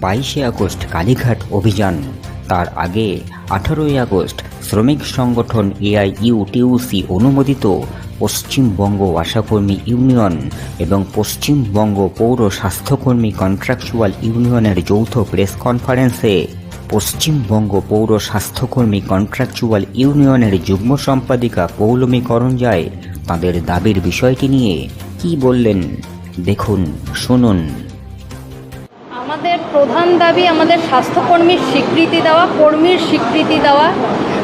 বাইশে আগস্ট কালীঘাট অভিযান। তার আগে আঠারোই আগস্ট শ্রমিক সংগঠন এআইইউটিউসি অনুমোদিত পশ্চিমবঙ্গ আশাকর্মী ইউনিয়ন এবং পশ্চিমবঙ্গ পৌর স্বাস্থ্যকর্মী কন্ট্রাকচুয়াল ইউনিয়নের যৌথ প্রেস কনফারেন্সে পশ্চিমবঙ্গ পৌর স্বাস্থ্যকর্মী কন্ট্রাকচুয়াল ইউনিয়নের যুগ্ম সম্পাদিকা পৌলমী করঞ্জায় তাদের দাবির বিষয়টি নিয়ে কি বললেন? দেখুন, শুনুন। আমাদের প্রধান দাবি আমাদের স্বাস্থ্যকর্মীর স্বীকৃতি দেওয়া কর্মীর স্বীকৃতি দেওয়া।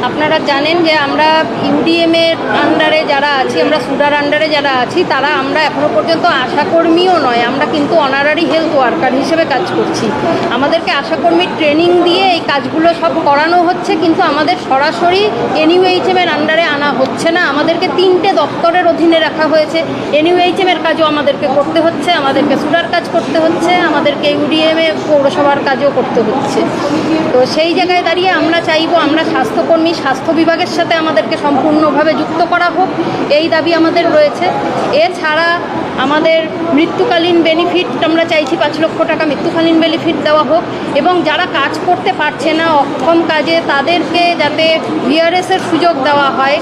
আপনারা জানেন যে আমরা ইউডিএমের আন্ডারে যারা আছি, আমরা সুডার আন্ডারে যারা আছি, তারা আমরা এখনও পর্যন্ত আশাকর্মীও নয়। আমরা কিন্তু অনারারি হেলথ ওয়ার্কার হিসেবে কাজ করছি। আমাদেরকে আশাকর্মীর ট্রেনিং দিয়ে এই কাজগুলো সব করানো হচ্ছে, কিন্তু আমাদের সরাসরি এনইউএইচএমের আন্ডারে আনা হচ্ছে না। আমাদেরকে তিনটে দপ্তরের অধীনে রাখা হয়েছে। এনইউএইচএমের কাজও আমাদেরকে করতে হচ্ছে, আমাদেরকে সুডার কাজ করতে হচ্ছে, আমাদেরকে ইউডিএমে পৌরসভার কাজও করতে হচ্ছে। তো সেই জায়গায় দাঁড়িয়ে আমরা চাইব, আমরা স্বাস্থ্যকর্মী স্বাস্থ্য বিভাগের সাথে আমাদেরকে সম্পূর্ণভাবে যুক্ত করা হোক, এই দাবি আমাদের রয়েছে। এছাড়া আমাদের মৃত্যুকালীন বেনিফিট আমরা চাইছি পাঁচ লক্ষ টাকা মৃত্যুকালীন বেনিফিট দেওয়া হোক এবং যারা কাজ করতে পারছে না অক্ষম কাজে, তাদেরকে যাতে ভিআরএসের সুযোগ দেওয়া হয়,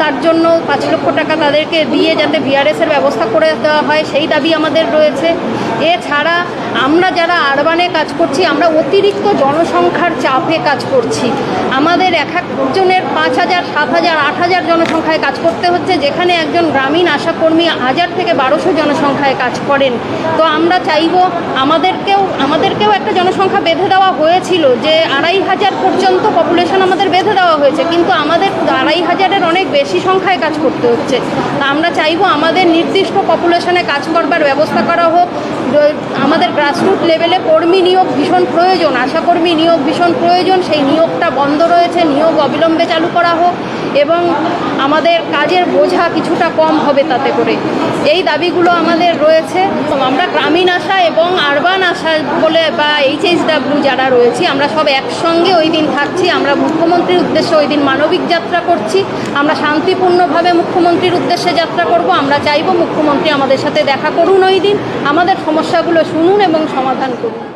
তার জন্য পাঁচ লক্ষ টাকা তাদেরকে দিয়ে যাতে ভিআরএসের ব্যবস্থা করে দেওয়া হয়, সেই দাবি আমাদের রয়েছে। এছাড়া আমরা যারা আরবানে কাজ করছি, আমরা অতিরিক্ত জনসংখ্যার চাপে কাজ করছি। আমাদের এক একজনের পাঁচ হাজার, সাত হাজার, আট হাজার জনসংখ্যায় কাজ করতে হচ্ছে, যেখানে একজন গ্রামীণ আশাকর্মী হাজার থেকে বারোশো জনসংখ্যায় কাজ করেন। তো আমরা চাইব আমাদেরকেও আমাদেরকেও একটা জনসংখ্যা বেঁধে দেওয়া হয়েছিল যে আড়াই হাজার পর্যন্ত পপুলেশন আমাদের বেঁধে দেওয়া হয়েছে, কিন্তু আমাদের আড়াই হাজারের অনেক বেশি সংখ্যায় কাজ করতে হচ্ছে। তা আমরা চাইব আমাদের নির্দিষ্ট পপুলেশনে কাজ করবার ব্যবস্থা করা হোক আমাদের গ্রাসরুট লেভেলে কর্মী নিয়োগ ভীষণ প্রয়োজন। আশাকর্মী নিয়োগ ভীষণ প্রয়োজন। সেই নিয়োগটা বন্ধ রয়েছে। নিয়োগ অবিলম্বে চালু করা হোক। এবং আমাদের কাজের বোঝা কিছুটা কম হবে তাতে করে। এই দাবিগুলো আমাদের রয়েছে। আমরা গ্রামীণ আশা এবং আরবান আশা বলে বা এইচএসডাব্লিউ যারা রয়েছি, আমরা সব একসঙ্গে ওই দিন থাকছি। আমরা মুখ্যমন্ত্রীর উদ্দেশ্যে ওই দিন মানবিক যাত্রা করছি। আমরা শান্তিপূর্ণভাবে মুখ্যমন্ত্রীর উদ্দেশ্যে যাত্রা করব। আমরা চাইব মুখ্যমন্ত্রী আমাদের সাথে দেখা করুন ওই দিন। আমাদের সমস্যাগুলো শুনুন এবং সমাধান করুন।